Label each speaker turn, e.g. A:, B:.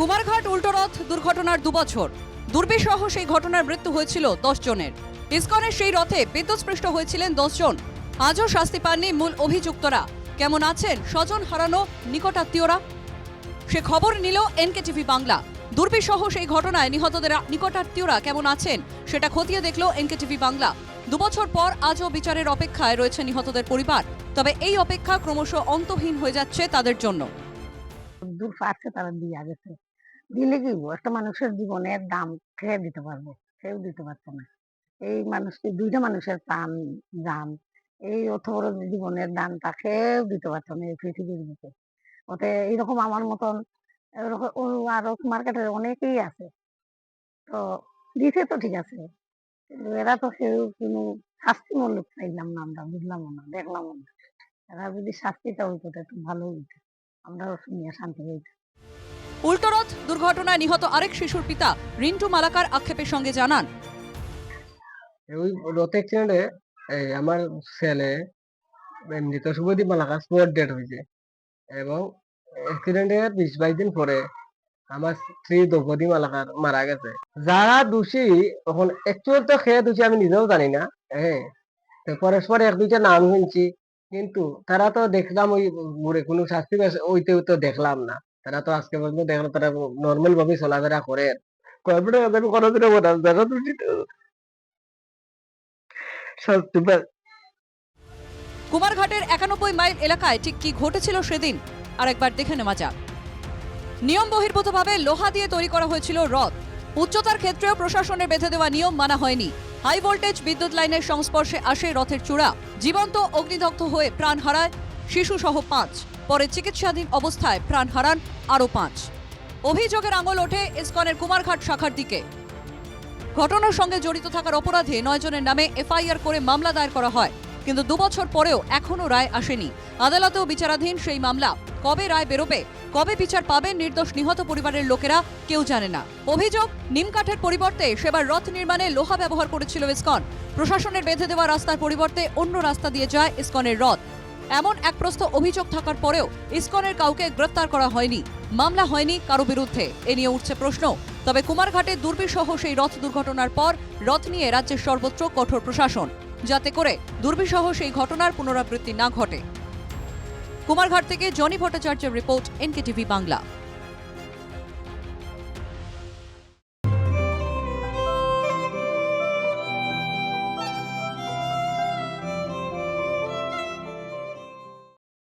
A: কুমারঘাট উল্টোরথ দুর্ঘটনার দুবছর। দুর্বিসহ সেই ঘটনার মৃত্যু হয়েছিল দশ জনের। ইসকনের সেই রথে বিদ্যুৎস্পৃষ্ট হয়েছিলেন দশজন আজও শাস্তি পাননি মূল অভিযুক্তরা। কেমন আছেন? স্বজন হারানো নিকটাত্মীয়রা? সে খবর নিল এনকেটিভি বাংলা। দুর্বিসহ সেই ঘটনায় নিহতদের নিকটাত্মীয়রা কেমন আছেন? সেটা খতিয়ে দেখল এনকেটিভি বাংলা। দুবছর পর আজও বিচারের অপেক্ষায় রয়েছে নিহতদের পরিবার। তবে এই অপেক্ষা ক্রমশ অন্তহীন হয়ে যাচ্ছে তাদের জন্য।
B: দূর তারা দিয়ে গেছে দিলে কি? একটা মানুষের জীবনের দাম খেয়ে দিতে পারব, কেউ দিতে পারছে না। এই মানুষটি দুইটা মানুষের প্রাণ, দাম, এই অত বড় জীবনের দানটা কেউ দিতে পারতো না এই পৃথিবীর বুকে। ওতে এইরকম আমার মতন আরও মার্কেটে অনেকেই আছে। তো দিছে তো ঠিক আছে এরা তো কেউ কোনো শাস্তি মূল্য চাইলাম না আমরা বুঝলাম না দেখলাম না। এরা যদি শাস্তিটা হইতো তো ভালো হইতো। আমরাও শুনিয়া শান্তি হইতো
A: উল্টোরথ দুর্ঘটনায় নিহত আরেক শিশুর পিতা রিন্টু মালাকার আক্ষেপের সঙ্গে জানান।
C: ওই রথ অ্যাক্সিডেন্টে আমার ছেলে মৃত শুভদীপ মালাকা স্পট ডেট হয়েছে। এবং অ্যাক্সিডেন্টের বিশ বাইশ দিন পরে আমার স্ত্রী দ্রৌপদী মালাকার মারা গেছে। যারা দোষী, তখন একচুয়াল তো খেয়ে দোষী আমি নিজেও জানি না হ্যাঁ। পরস্পর এক দুইটা নাম শুনছি, কিন্তু তারা তো দেখলাম ওই বুড়ে কোনো শাস্তি পাইছে- ওইতে তো দেখলাম না। তারা তো আজকে পর্যন্ত দেখলাম তারা নর্মাল ভাবে চলাফেরা করে। কর্পোরেট আমি কোনোদিনও বলা যারা দোষী তো- শাস্তি পায়
A: কুমারঘাটের একানব্বই মাইল এলাকায় ঠিক কি ঘটেছিল সেদিন? আরেকবার দেখে নেওয়া যাক। নিয়ম বহির্ভূতভাবে লোহা দিয়ে তৈরি করা হয়েছিল রথ। উচ্চতার ক্ষেত্রেও প্রশাসনের বেঁধে দেওয়া নিয়ম মানা হয়নি। হাই ভোল্টেজ বিদ্যুৎ লাইনের সংস্পর্শে আসে রথের চূড়া। জীবন্ত অগ্নিদগ্ধ হয়ে প্রাণ হারায় শিশু সহ পাঁচ। পরে চিকিৎসাধীন অবস্থায় প্রাণ হারান আরও পাঁচ। অভিযোগের আঙুল ওঠে ইসকনের কুমারঘাট শাখার দিকে। ঘটনার সঙ্গে জড়িত থাকার অপরাধে নয় জনের নামে এফআইআর করে মামলা দায়ের করা হয়, কিন্তু দুবছর পরেও এখনও রায় আসেনি। আদালতেও বিচারাধীন সেই মামলা। কবে রায় বেরোবে, কবে বিচার পাবেন নির্দোষ নিহত পরিবারের লোকেরা কেউ জানে না। অভিযোগ নিমকাঠের পরিবর্তে সেবার রথ নির্মাণে লোহা ব্যবহার করেছিল ইসকন। প্রশাসনের বেঁধে দেওয়া রাস্তার পরিবর্তে অন্য রাস্তা দিয়ে যায় ইসকনের রথ। এমন এক প্রস্থ অভিযোগ থাকার পরেও ইসকনের কাউকে গ্রেপ্তার করা হয়নি। মামলা হয়নি কারও বিরুদ্ধে। এ নিয়ে উঠছে প্রশ্ন। তবে কুমারঘাটে দুর্বিসহ সেই রথ দুর্ঘটনার পর রথ নিয়ে রাজ্যের সর্বত্র কঠোর প্রশাসন, যাতে করে দুর্বিসহ সেই ঘটনার পুনরাবৃত্তি না ঘটে। কুমারঘাট থেকে জনি ভট্টাচার্যের রিপোর্ট এনকেটিভি বাংলা।